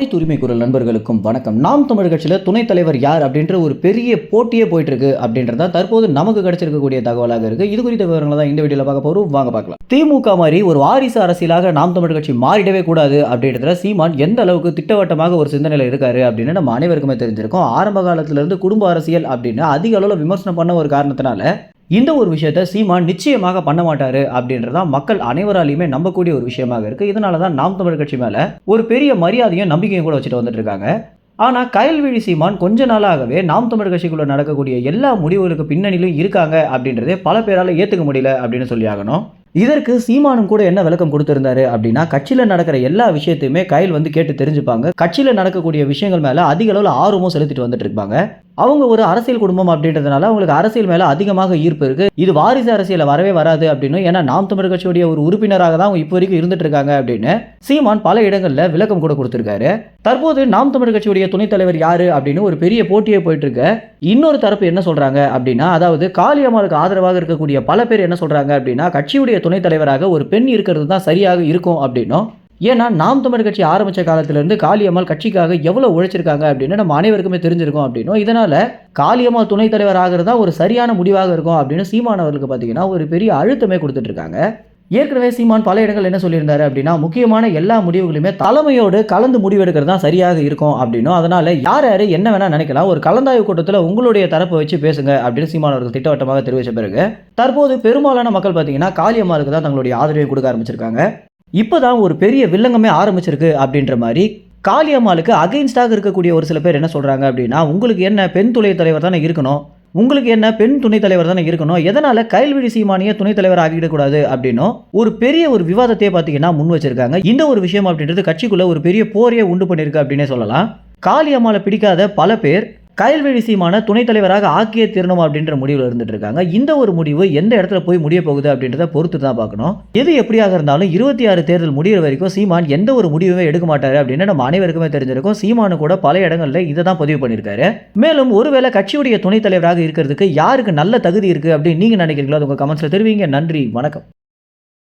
அனைத்து உரிமை குரல் நண்பர்களுக்கும் வணக்கம். நாம் தமிழ் கட்சியில் துணைத் தலைவர் யார் அப்படின்ற ஒரு பெரிய போட்டியே போயிட்டு இருக்கு அப்படின்றதா தற்போது நமக்கு கிடைச்சிருக்கக்கூடிய தகவலாக இருக்கு. இது குறித்த விவரங்களை தான் இந்த வீடியோவில் பார்க்க போறோம். வாங்க பார்க்கலாம். திமுக மாதிரி ஒரு வாரிசு அரசியலாக நாம் தமிழ் கட்சி மாறிடவே கூடாது அப்படின்றத சீமான் எந்த அளவுக்கு திட்டவட்டமாக ஒரு சிந்தனையில் இருக்காரு அப்படின்னு நம்ம அனைவருக்குமே தெரிஞ்சிருக்கும். ஆரம்ப காலத்திலிருந்து குடும்ப அரசியல் அப்படின்னு அதிக அளவில் விமர்சனம் பண்ண ஒரு காரணத்தினால இந்த ஒரு விஷயத்த சீமான் நிச்சயமாக பண்ண மாட்டாரு அப்படின்றதான் மக்கள் அனைவராலையுமே நம்பக்கூடிய ஒரு விஷயமாக இருக்கு. இதனால தான் நாம் தமிழ் கட்சி மேல ஒரு பெரிய மரியாதையும் நம்பிக்கையும் கூட வச்சுட்டு வந்துட்டு இருக்காங்க. ஆனால் கயல்விழி சீமான் கொஞ்ச நாளாகவே நாம் தமிழ் கட்சிக்குள்ள நடக்கக்கூடிய எல்லா முடிவுகளுக்கு பின்னணியிலும் இருக்காங்க அப்படின்றதே பல பேரால் ஏற்றுக்க முடியல அப்படின்னு சொல்லி ஆகணும். இதற்கு சீமானும் கூட என்ன விளக்கம் கொடுத்திருந்தாரு அப்படின்னா கட்சியில் நடக்கிற எல்லா விஷயத்தையுமே கையில் வந்து கேட்டு தெரிஞ்சுப்பாங்க. கட்சியில் நடக்கக்கூடிய விஷயங்கள் மேலே அதிக அளவில் ஆர்வமும் செலுத்திட்டு வந்துட்டு இருப்பாங்க. அவங்க ஒரு அரசியல் குடும்பம் அப்படின்றதுனால அவங்களுக்கு அரசியல் மேலே அதிகமாக ஈர்ப்பு இருக்குது இது வாரிசு அரசியலில் வரவே வராது அப்படின்னு ஏன்னா நாம் தமிழர் கட்சியுடைய ஒரு உறுப்பினராக தான் அவங்க இப்போ வரைக்கும் இருந்துட்டு இருக்காங்க அப்படின்னு சீமான் பல இடங்களில் விளக்கம் கூட கொடுத்துருக்காரு. தற்போது நாம் தமிழர் கட்சியுடைய துணைத் தலைவர் யார் அப்படின்னு ஒரு பெரிய போட்டியே போயிட்டு இருக்க. இன்னொரு தரப்பு என்ன சொல்கிறாங்க அப்படின்னா அதாவது காளியம்மாளுக்கு ஆதரவாக இருக்கக்கூடிய பல பேர் என்ன சொல்கிறாங்க அப்படின்னா கட்சியுடைய துணைத் தலைவராக ஒரு பெண் இருக்கிறது தான் சரியாக இருக்கும் அப்படின்னும் ஏன்னா நாம் தமிழ் கட்சி ஆரம்பித்த காலத்திலேருந்து காளியம்மாள் கட்சிக்காக எவ்வளோ உழைச்சிருக்காங்க அப்படின்னு நம்ம அனைவருக்குமே தெரிஞ்சிருக்கோம் அப்படின்னும். இதனால் காளியம்மாள் துணைத் தலைவர் ஆகிறது தான் ஒரு சரியான முடிவாக இருக்கும் அப்படின்னு சீமானவர்களுக்கு பார்த்தீங்கன்னா ஒரு பெரிய அழுத்தமே கொடுத்துட்ருக்காங்க ஏற்கனவே சீமான் பல இடங்கள் என்ன சொல்லியிருந்தாரு அப்படின்னா முக்கியமான எல்லா முடிவுகளுமே தலைமையோடு கலந்து முடிவெடுக்கிறது தான் சரியாக இருக்கும் அப்படின்னும். அதனால் யார் யார் என்ன வேணால் நினைக்கலாம் ஒரு கலந்தாய்வு கூட்டத்தில் உங்களுடைய தரப்பை வச்சு பேசுங்க அப்படின்னு சீமான் அவர்கள் திட்டவட்டமாக தெரிவித்த பிறகு தற்போது பெரும்பாலான மக்கள் பார்த்தீங்கன்னா காளியம்மாளுக்கு தான் தங்களுடைய ஆதரவை கொடுக்க ஆரம்பிச்சிருக்காங்க. இப்போ தான் ஒரு பெரிய வில்லங்கமே ஆரம்பிச்சிருக்கு அப்படின்ற மாதிரி காளியம்மாளுக்கு அகைன்ஸ்டாக இருக்கக்கூடிய ஒரு சில பேர் என்ன சொல்கிறாங்க அப்படின்னா உங்களுக்கு என்ன பெண் துணை தலைவர் தானே இருக்கணும்? உங்களுக்கு என்ன பெண் துணைத் தலைவர் தானே இருக்கணும்? எதனால் கைல்விழி சீமானிய துணைத் தலைவர் ஆகிடக்கூடாது அப்படின்னும் ஒரு பெரிய ஒரு விவாதத்தையே பார்த்தீங்கன்னா முன் வச்சிருக்காங்க. இந்த ஒரு விஷயம் அப்படின்றது கட்சிக்குள்ளே ஒரு பெரிய போரையே உண்டு பண்ணியிருக்கு அப்படின்னே சொல்லலாம். காளியம்மாளை பிடிக்காத பல பேர் கயல்வெளி சீமான துணைத் தலைவராக ஆக்கிய தீரணும் அப்படின்ற முடிவில் இருந்துட்டு இருக்காங்க இந்த ஒரு முடிவு எந்த இடத்துல போய் முடிய போகுது அப்படின்றத பொறுத்து தான் பார்க்கணும். எது எப்படியாக இருந்தாலும் இருபத்தி ஆறு தேர்தல் முடிகிற வரைக்கும் சீமான் எந்த ஒரு முடிவுமே எடுக்க மாட்டாரு அப்படின்னு நம்ம அனைவருக்குமே தெரிஞ்சிருக்கும். சீமானு கூட பல இடங்களில் இதை தான் பதிவு பண்ணியிருக்காரு. மேலும் ஒருவேளை கட்சியுடைய துணைத் தலைவராக இருக்கிறதுக்கு யாருக்கு நல்ல தகுதி இருக்கு அப்படின்னு நீங்க நினைக்கிறீங்களோ அது உங்க கமெண்ட்ஸ்ல தெரிவிங்க. நன்றி வணக்கம்.